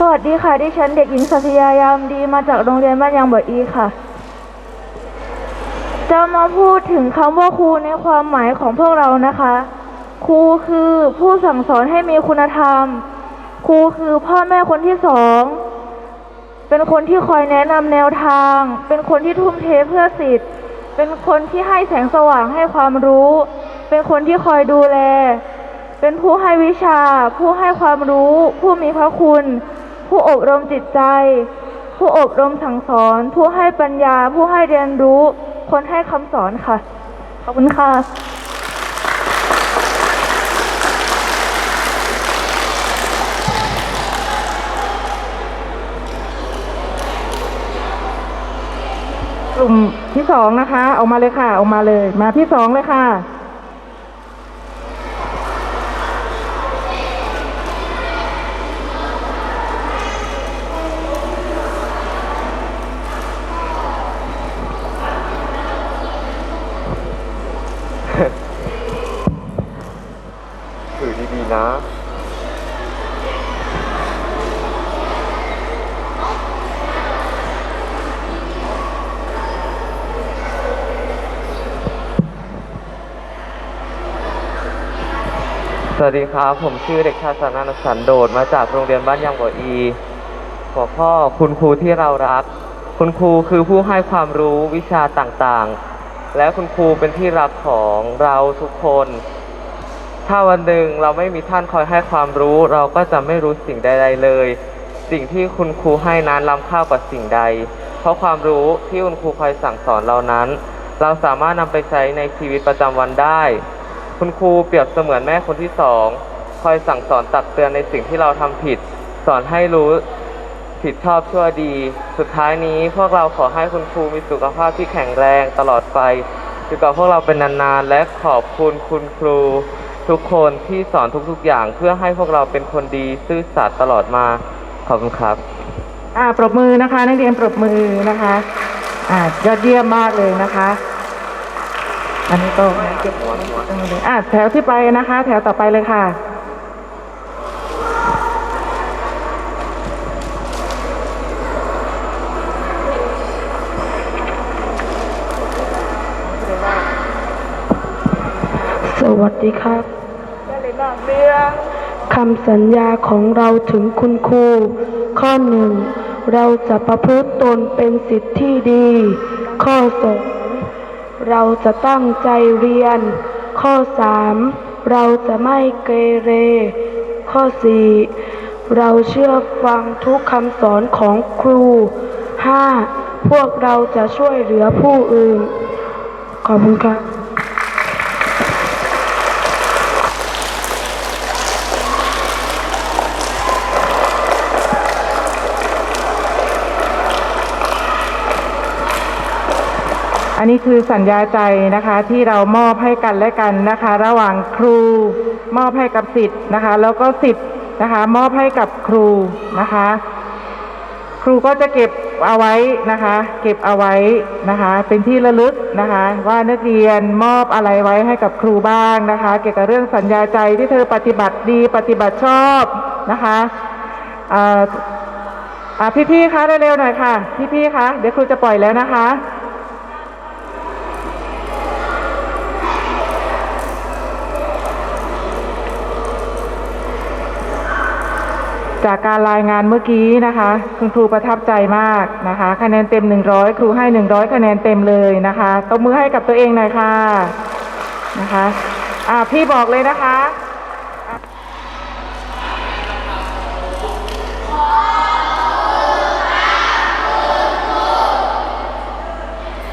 สวัสดีค่ะ ดิฉันเด็กหญิงสัตยายามดีมาจากโรงเรียนบ้านยางบ่ออีค่ะ จะมาพูดถึงคำว่าครูในความหมายของพวกเรานะคะ ครูคือผู้สั่งสอนให้มีคุณธรรม ครูคือพ่อแม่คนที่สอง เป็นคนที่คอยแนะนำแนวทาง เป็นคนที่ทุ่มเทเพื่อสิทธิ์ เป็นคนที่ให้แสงสว่างให้ความรู้ เป็นคนที่คอยดูแล เป็นผู้ให้วิชา ผู้ให้ความรู้ ผู้มีพระคุณ ผู้อบรมจิตใจ ผู้อบรมสั่งสอน ผู้ให้ปัญญา ผู้ให้เรียนรู้ คนให้คำสอนค่ะ ขอบคุณค่ะ กลุ่มที่สองนะคะ ออกมาเลยค่ะ ออกมาเลย มาที่สองเลยค่ะ ถือดีๆนะ สวัสดีครับ ผมชื่อเด็กชายสนนสันโดษมาจากโรงเรียนบ้านยางบ่ออีหัวข้อคุณครูที่เรารัก คุณครูคือผู้ให้ความรู้วิชาต่างๆ และคุณครูเป็นที่รักของเราทุกคน ถ้าวันหนึ่งเราไม่มีท่านคอยให้ความรู้ เราก็จะไม่รู้สิ่งใด ๆ เลย สิ่งที่คุณครูให้นั้นล้ำค่ากว่าสิ่งใด เพราะความรู้ที่คุณครูคอยสั่งสอนเรานั้น เราสามารถนำไปใช้ในชีวิตประจำวันได้ คุณครูเปรียบเสมือนแม่คนที่สองคอยสั่งสอนตักเตือนในสิ่งที่เราทำผิด สอนให้รู้ผิดชอบชั่วดี สุดท้ายนี้พวกเราขอให้คุณครูมีสุขภาพที่แข็งแรงตลอดไปอยู่กับพวกเราเป็นนานๆ และขอบคุณคุณครู ทุกคนที่สอนทุกๆอย่าง เพื่อให้พวกเราเป็นคนดีซื่อสัตย์ตลอดมา ขอบคุณครับ อ่าปรบมือนะคะ นักเรียนปรบมือนะคะ อ่ายอดเยี่ยมมากเลยนะคะ อันนี้ก็เก็บหัวเลยอ่าแถวที่ไปนะคะ แถวต่อไปเลยค่ะสวัสดีครับคำสัญญาของเราถึงคุณครู ข้อหนึ่ง เราจะประพฤติตนเป็นสิทธิ์ที่ดี ข้อสอง เราจะตั้งใจเรียน ข้อสามเราจะไม่เกเร ข้อสี่เราเชื่อฟังทุกคำสอนของครูห้าพวกเราจะช่วยเหลือผู้อื่น ขอบคุณครับ นนี้คือสัญญาใจนะคะที่เรามอบให้กันและกันนะคะ ระหว่างครูมอบให้กับสิทธิ์นะคะ แล้วก็สิทธิ์นะคะ มอบให้กับครูนะคะ ครูก็จะเก็บเอาไว้นะคะ เก็บเอาไว้นะคะ เป็นที่ระลึกนะคะ ว่านักเรียนมอบอะไรไว้ให้กับครูบ้างนะคะ เกี่ยวกับเรื่องสัญญาใจที่เธอปฏิบัติดีปฏิบัติชอบนะคะเอ่ออ่าพี่ๆคะเร็วๆหน่อยค่ะ พี่ๆคะเดี๋ยวครูจะปล่อยแล้วนะคะ จากการรายงานเมื่อกี้นะคะ คุณครูประทับใจมากนะคะ คะแนนเต็ม 100 ครูให้ 100 คะแนนเต็มเลยนะคะตบมือให้กับตัวเองหน่อยค่ะนะคะ อ่าพี่บอกเลยนะคะ